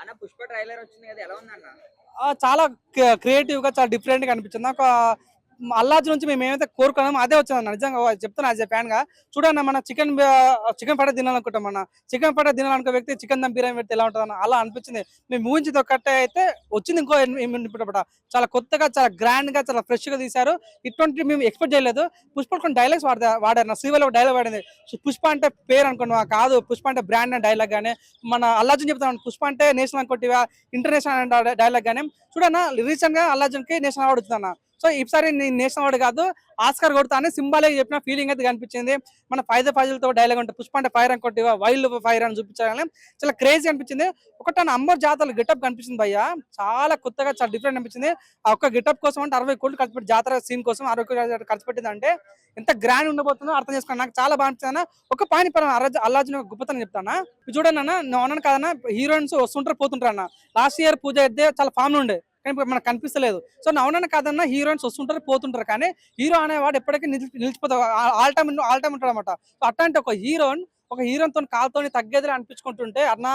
అన్న పుష్ప ట్రైలర్ వచ్చింది కదా ఎలా ఉందన్న? చాలా క్రియేటివ్గా చాలా డిఫరెంట్గా అనిపించింది. నాకు అల్లాజ్ నుంచి మేము ఏమైతే కోరుకున్నామో అదే వచ్చిందన్న నిజంగా చెప్తున్నా యాజ్ ఫ్యాన్గా. చూడండి మన చికెన్ చికెన్ పట్ట తినాలనుకుంటాం అన్న. చికెన్ పట్ట తినాలనుకో వ్యక్తి చికెన్ దమ్ బిర్యానీ పెడితే ఎలా ఉంటుంది అలా అనిపించింది. మేము ఊహించింది ఒకటే అయితే వచ్చింది ఇంకో ఇప్పుడు చాలా కొత్తగా చాలా గ్రాండ్గా చాలా ఫ్రెష్గా తీశారు. ఇటువంటి మేము ఎక్స్పెక్ట్ చేయలేదు. పుష్ప కొన్ని డైలాగ్స్ వాడతా వాడారు నా శ్రీవల్ ఒక డైలాగ్ వాడింది. పుష్ప అంటే పేరు అనుకున్నా కాదు. పుష్ప అంటే బ్రాండ్ డైలాగ్ కానీ మన అల్లాజన్ చెప్తాను పుష్ప అంటే నేషనల్ అనుకుంటే ఇంటర్నేషనల్ డైలాగ్ గానే. చూడన్నా రీసెంట్గా అల్లాజన్కి నేషనల్ అవార్డు వచ్చిందన్న సో ఈసారి నేను నేషనల్ అవార్డు కాదు ఆస్కార్ కొడతా అని సింబాలే చెప్పిన ఫీలింగ్ అయితే కనిపించింది. మన ఫైద ఫైజులతో డైలాగ్ ఉంటుంది పుష్ప అంటే ఫైర్ అనుకోటి వైల్డ్ ఫైర్ అని చూపించాలని చాలా క్రేజీ అనిపించింది. ఒకటి అంబర్ జాతర గెటప్ కనిపించింది భయ్య. చాలా కొత్తగా చాలా డిఫరెంట్ అనిపించింది. ఆ ఒక్క గెటప్ కోసం అంటే అరవై కోట్లు ఖర్చు పెట్టి జాతర సీన్ కోసం అరవై కోట్లు ఖర్చు పెట్టింది అంటే ఎంత గ్రాండ్ ఉండబోతుందో అర్థం చేసుకున్నాను నాకు చాలా బాగా అనిపించింది ఒక పాని పరం అల్లాజున గొప్పతనం చెప్తానా? చూడండి అన్న నేను అన్నాను కాదన్నా హీరోయిన్స్ వస్తుంటారు పోతుంటారు అన్న. లాస్ట్ ఇయర్ పూజ అయితే చాలా ఫామ్ ఉండే. కానీ మనకు కనిపిస్తలేదు. సో నా కాదన్నా హీరోయిన్స్ వస్తుంటారు పోతుంటారు. కానీ హీరో అనేవాడు ఎప్పటికీ నిలిచి నిలిచిపోతాడు. ఆల్ టైమ్ ఆల్ టైమ్ ఉంటాడు అనమాట అట్లాంటి ఒక హీరోయిన్ ఒక హీరోయిన్తో కాలుతో తగ్గేదిలే అనిపించుకుంటుంటే అన్న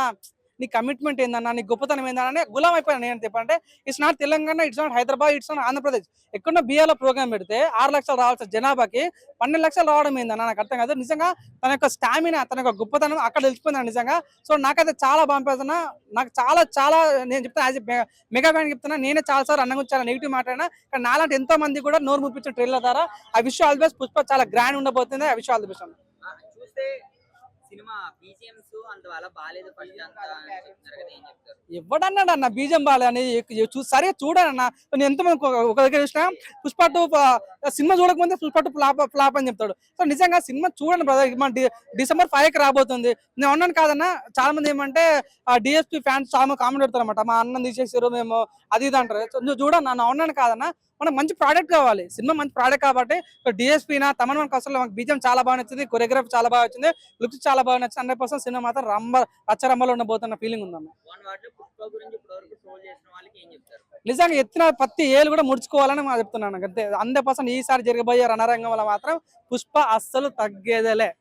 నీ కమిట్మెంట్ ఏందన్నా నీ గొప్పతనం ఏందన్నా గులాం అయిపోయాను నేను చెప్పంటే it's not Telangana it's not Hyderabad it's not Andhra Pradesh. ఎక్కడో బీఆర్లో ప్రోగ్రామ్ పెడితే ఆరు లక్షలు రావాల్సిన జనాభాకి పన్నెండు లక్షలు రావడం ఏందన్న నాకు అర్థం కాదు. నిజంగా తన యొక్క స్టామినా తన యొక్క గొప్పతనం అక్కడ తెలిసిపోయింది నిజంగా. సో నాకైతే చాలా బాగుంపేస్తున్నా నాకు చాలా చాలా నేను చెప్తాను యాజ్ మెగా ఫ్యాన్ చెప్తున్నా నేనే చాలా సార్ అన్న గురించి చాలా నెగిటివ్ మాట్లాడినా కానీ నాలాంటి ఎంతో మంది కూడా నోరు ముప్పించిన ట్రైలర్ ద్వారా ఆ విషయం ఆల్ బెస్ట్ పుష్ప చాలా గ్రాండ్ ఉండబోతుంది. ఆ విషయం ఆల్ బెస్ట్ చూస్తే సినిమా బీజిఎంస్ అంత అలా బాగాలేదు ఫస్ట్ అంతా అని ఏం చెప్తారు? ఎవడన్నాడు అన్న బీజం బాలే అని చూ సరే చూడనన్న నేను ఎంతమంది ఒక దగ్గర చూసిన పుష్ప టూ సినిమా చూడకముందే పుష్ప టూ ఫ్లాప్ ఫ్లాప్ అని చెప్తాడు. సో నిజంగా సినిమా చూడండి బ్రదర్ మన డిసెంబర్ ఫైవ్కి రాబోతుంది. నేను అన్నాను కాదన్న చాలా మంది ఏమంటే డిఎస్పీ ఫ్యాన్స్ చాలా కామెంట్ పెడతారు అనమాట మా అన్నం తీసేసారు మేము అది ఇది అంటారు. సో నువ్వు చూడన్న నా అన్నాను కాదన్న మనకు మంచి ప్రోడక్ట్ కావాలి. సినిమా మంచి ప్రోడక్ట్ కాబట్టి డిఎస్పీ నా తమన్ మనకు అసలు మనకు బీజం చాలా బాగా నచ్చింది కొరియోగ్రఫీ చాలా బాగా వచ్చింది లుక్స్ చాలా బాగా నచ్చింది. హండ్రెడ్ పర్సెంట్ సినిమా మాత్రం రంబ రచ్చరంబలో ఉండబోతున్న ఫీలింగ్ ఉందన్న చెప్తారు? నిజంగా ఎత్తిన ప్రతి ఏళ్ళు కూడా ముడుచుకోవాలని మా చెప్తున్నాను అంతే. హండ్రెడ్ పర్సెంట్ ఈసారి జరగబోయే రణరంగం వల్ల మాత్రం పుష్ప అస్సలు తగ్గేదేలే.